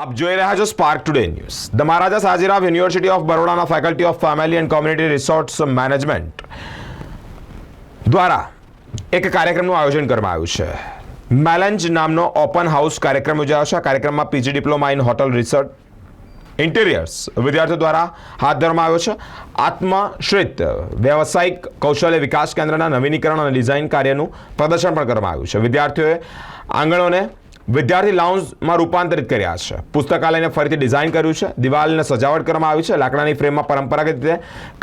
આપ જોઈ રહ્યા છો Spark today news the Maharaja Sayajirao university of બરોડાના faculty of family and community resorts management દ્વારા એક કાર્યક્રમનું આયોજન કરવામાં આવ્યું છે. મેલેન્જ નામનો ઓપન હાઉસ કાર્યક્રમ યોજાયો છે. આ કાર્યક્રમમાં PG diploma in hotel resort interiors વિદ્યાર્થીઓ દ્વારા હાથ ધરવામાં આવ્યો છે. આત્મશ્રિત વ્યવસાયિક કૌશલ્ય વિકાસ કેન્દ્રના નવીનીકરણ અને ડિઝાઇન કાર્યનું પ્રદર્શન પણ કરવામાં આવ્યું છે. વિદ્યાર્થીઓએ આંગણોને વિદ્યાર્થી લાઉન્જમાં રૂપાંતરિત કર્યા છે. પુસ્તકાલયને ફરીથી ડિઝાઇન કર્યું છે. દિવાલને સજાવટ કરવામાં આવી છે. લાકડાની ફ્રેમમાં પરંપરાગત રીતે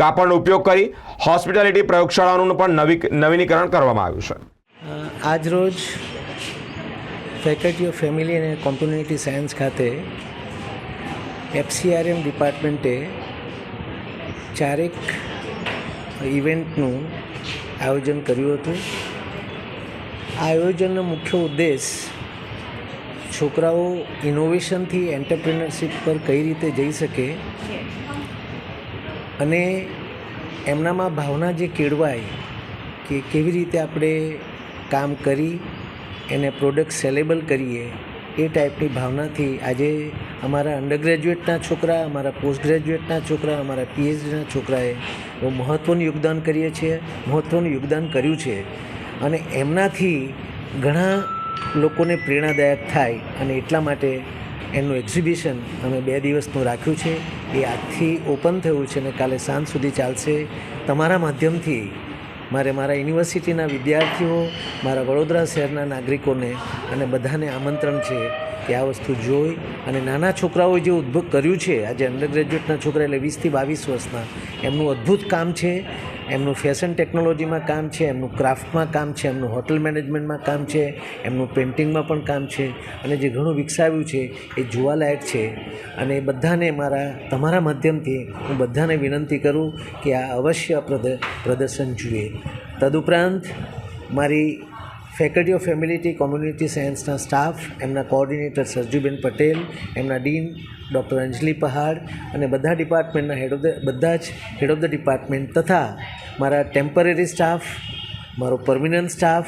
કાપડનો ઉપયોગ કરી હોસ્પિટાલિટી પ્રયોગશાળાઓનું પણ નવી નવીનીકરણ કરવામાં આવ્યું છે. આજરોજ ફેકલ્ટી ઓફ ફેમિલી અને કોમ્પ્યુનિટી સાયન્સ ખાતે એફસીઆરએમ ડિપાર્ટમેન્ટે ચારેક ઇવેન્ટનું આયોજન કર્યું હતું. આ આયોજનનો મુખ્ય ઉદ્દેશ છોકરાઓ ઇનોવેશનથી એન્ટરપ્રિનરશિપ પર કઈ રીતે જઈ શકે અને એમનામાં ભાવના જે કેળવાય કે કેવી રીતે આપણે કામ કરી એને પ્રોડક્ટ સેલેબલ કરીએ એ ટાઈપની ભાવનાથી આજે અમારા અંડર ગ્રેજ્યુએટના છોકરા, અમારા પોસ્ટ ગ્રેજ્યુએટના છોકરા, અમારા પીએચડીના છોકરાએ બહુ મહત્ત્વનું યોગદાન કરીએ છીએ મહત્ત્વનું યોગદાન કર્યું છે. અને એમનાથી ઘણા લોકોને પ્રેરણાદાયક થાય અને એટલા માટે એનું એક્ઝિબિશન અમે બે દિવસનું રાખ્યું છે. એ આજથી ઓપન થયું છે અને કાલે સાંજ સુધી ચાલશે. તમારા માધ્યમથી મારે મારા યુનિવર્સિટીના વિદ્યાર્થીઓ, મારા વડોદરા શહેરના નાગરિકોને અને બધાને આમંત્રણ છે કે આ વસ્તુ જોઈ અને નાના છોકરાઓએ જે ઉદ્ભવ કર્યું છે, આજે અંડર ગ્રેજ્યુએટના છોકરા એટલે વીસથી બાવીસ વર્ષના, એમનું અદ્ભુત કામ છે. એમનું ફેશન ટેકનોલોજીમાં કામ છે, એમનું ક્રાફ્ટમાં કામ છે, એમનું હોટલ મેનેજમેન્ટમાં કામ છે, એમનું પેઇન્ટિંગમાં પણ કામ છે. અને જે ઘણું વિકસાવ્યું છે, એ જોવાલાયક છે. અને એ બધાને મારા, તમારા માધ્યમથી હું બધાને વિનંતી કરું કે આ અવશ્ય પ્રદ, પ્રદર્શન જુએ તદુપરાંત, મારી ફેકલ્ટી ઓફ ફેમિલિટી કોમ્યુનિટી સાયન્સના સ્ટાફ એમના કોઓર્ડિનેટર સરજુબેન પટેલ, એમના ડીન ડૉક્ટર અંજલિ પહાડ, અને બધા ડિપાર્ટમેન્ટના હેડ ઓફ ધ બધા જ હેડ ઓફ ધ ડિપાર્ટમેન્ટ તથા મારા ટેમ્પરરી સ્ટાફ મારો પરમિનન્ટ સ્ટાફ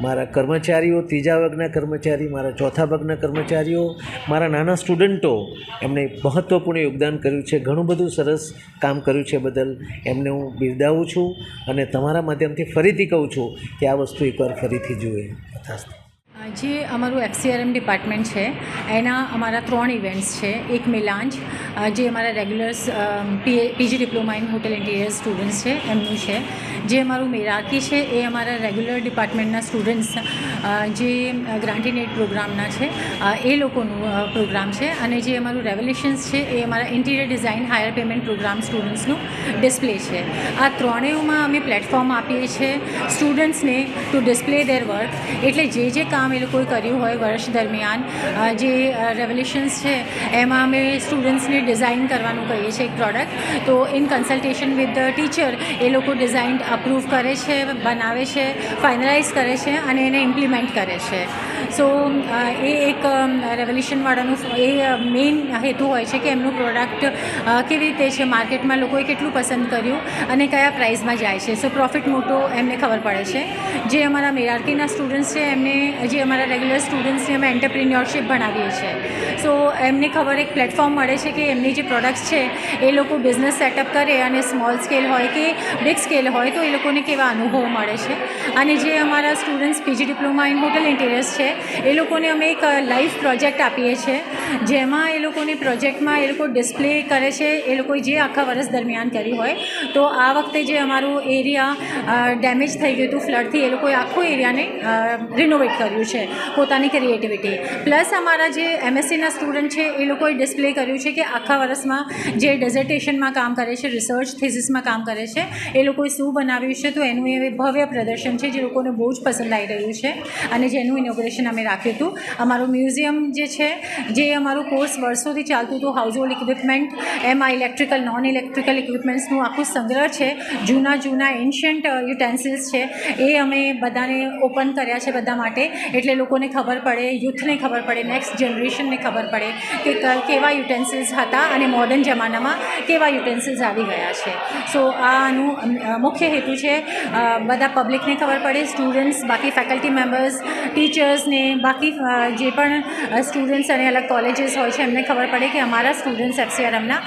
મારા કર્મચારીઓ, ત્રીજા વર્ગના કર્મચારી, મારા ચોથા વર્ગના કર્મચારીઓ, મારા નાના સ્ટુડન્ટો એમણે મહત્ત્વપૂર્ણ યોગદાન કર્યું છે, ઘણું બધું સરસ કામ કર્યું છે બદલ એમને હું બિરદાવું છું અને તમારા માધ્યમથી ફરીથી કહું છું કે આ વસ્તુ એકવાર ફરીથી જુએ. તથાસ્તુ જે અમારું એફસીઆરએમ ડિપાર્ટમેન્ટ છે, એના અમારા ત્રણ ઇવેન્ટ્સ છે. એક મિલાંજ જે અમારા regulars PG diploma in hotel interior students છે, એમનું છે. જે અમારું મેરાકી છે, એ અમારા રેગ્યુલર ડિપાર્ટમેન્ટના સ્ટુડન્ટ્સ જે ગ્રાન્ટીનેટ પ્રોગ્રામના છે એ લોકોનું પ્રોગ્રામ છે. અને જે અમારું રેવલ્યુશન્સ છે, એ અમારા interior design higher payment program સ્ટુડન્ટ્સનું display છે. આ ત્રણેયમાં અમે પ્લેટફોર્મ આપીએ છીએ સ્ટુડન્ટ્સને ટુ ડિસ્પ્લે દેર વર્ક એટલે જે જે કામ એ લોકોએ કર્યું હોય વર્ષ દરમિયાન જે રેવલ્યુશન્સ છે, એમાં અમે સ્ટુડન્ટ્સને ડિઝાઇન કરવાનું કહીએ છીએ એક પ્રોડક્ટ તો in consultation with the teacher એ લોકો ડિઝાઇન અપ્રૂવ કરે છે, બનાવે છે ફાઇનલાઇઝ કરે છે અને એને ઇમ્પ્લિમેન્ટ કરે છે. સો એ એક રેવલ્યુશનવાળાનું એ મેઇન હેતુ હોય છે કે એમનું પ્રોડક્ટ કેવી રીતે છે માર્કેટમાં લોકોએ કેટલું પસંદ કર્યું અને કયા પ્રાઇસમાં જાય છે. સો પ્રોફિટ મોટો એમને ખબર પડે છે. જે અમારા મેરાર્કીના સ્ટુડન્ટ્સ છે, એમને, જે અમારા રેગ્યુલર સ્ટુડન્ટ્સને અમે એન્ટરપ્રિન્યોરશિપ ભણાવીએ છીએ. સો એમને ખબર એક પ્લેટફોર્મ મળે છે કે એમની જે પ્રોડક્ટ્સ છે, એ લોકો બિઝનેસ સેટઅપ કરે અને સ્મોલ સ્કેલ હોય કે બિગ સ્કેલ હોય તો એ લોકોને કેવા અનુભવ મળે છે. અને જે અમારા students PG diploma in hotel interiors છે એ લોકોને અમે એક લાઈવ પ્રોજેક્ટ આપીએ છીએ. જેમાં એ લોકોની પ્રોજેક્ટમાં એ લોકો ડિસ્પ્લે કરે છે, એ લોકોએ જે આખા વર્ષ દરમિયાન કર્યું હોય, તો આ વખતે જે અમારું એરિયા ડેમેજ થઈ ગયું હતું ફ્લડથી એ લોકોએ આખું એરિયાને રિનોવેટ કર્યું છે, પોતાની ક્રિએટિવિટી પ્લસ અમારા જે એમએસસીના સ્ટુડન્ટ છે, એ લોકોએ ડિસ્પ્લે કર્યું છે કે આખા વર્ષમાં જે ડેઝર્ટેશનમાં કામ કરે છે રિસર્ચ થિસિસમાં કામ કરે છે, એ લોકોએ શું બનાવ્યું છે, તો એનું એ ભવ્ય પ્રદર્શન છે, જે લોકોને બહુ જ પસંદ આવી રહ્યું છે. અને જેનું ઇનોગ્રેશન અમે રાખ્યું હતું. અમારું મ્યુઝિયમ જે છે, જે અમારું કોર્સ વર્ષોથી ચાલતું હતું હાઉસ હોલ્ડ ઇક્વિપમેન્ટ એમાં ઇલેક્ટ્રિકલ નોન ઇલેક્ટ્રિકલ ઇક્વિપમેન્ટ્સનું આખું સંગ્રહ છે. જૂના જૂના એન્શિયન્ટ યુટેન્સિલ્સ છે. એ અમે બધાને ઓપન કર્યા છે બધા માટે. એટલે લોકોને ખબર પડે યુથને ખબર પડે નેક્સ્ટ જનરેશનને ખબર પડે કે કેવા યુટેન્સિલ્સ હતા અને મોડર્ન જમાનામાં કેવા યુટેન્સિલ્સ આવી ગયા છે. સો આનું મુખ્ય હેતુ છે બધા પબ્લિકને ખબર પડે સ્ટુડન્ટ્સ બાકી ફેકલ્ટી મેમ્બર્સ ટીચર્સ પેરેન્ટ્સને બાકી જે પણ સ્ટુડન્ટ્સ અને અલગ કોલેજીસ હોય છે એમને ખબર પડે કે અમારા સ્ટુડન્ટ્સ એફસીઆરએમના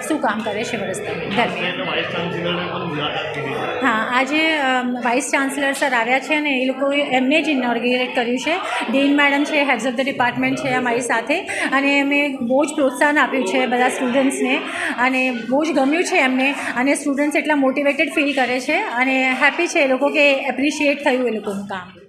શું કામ કરે છે વર્ષ દરમિયાન હા આજે વાઇસ ચાન્સલર સર આવ્યા છે અને એ લોકો એમને જ ઇનોર્ગેટ કર્યું છે. ડીન મેડમ છે હેડ્સ ઓફ ધ ડિપાર્ટમેન્ટ છે અમારી સાથે. અને એમને બહુ જ પ્રોત્સાહન આપ્યું છે બધા સ્ટુડન્ટ્સને અને બહુ જ ગમ્યું છે એમને. અને સ્ટુડન્ટ્સ એટલા મોટિવેટેડ ફીલ કરે છે. અને હેપી છે એ લોકો કે એપ્રિશિએટ થયું એ લોકોનું કામ.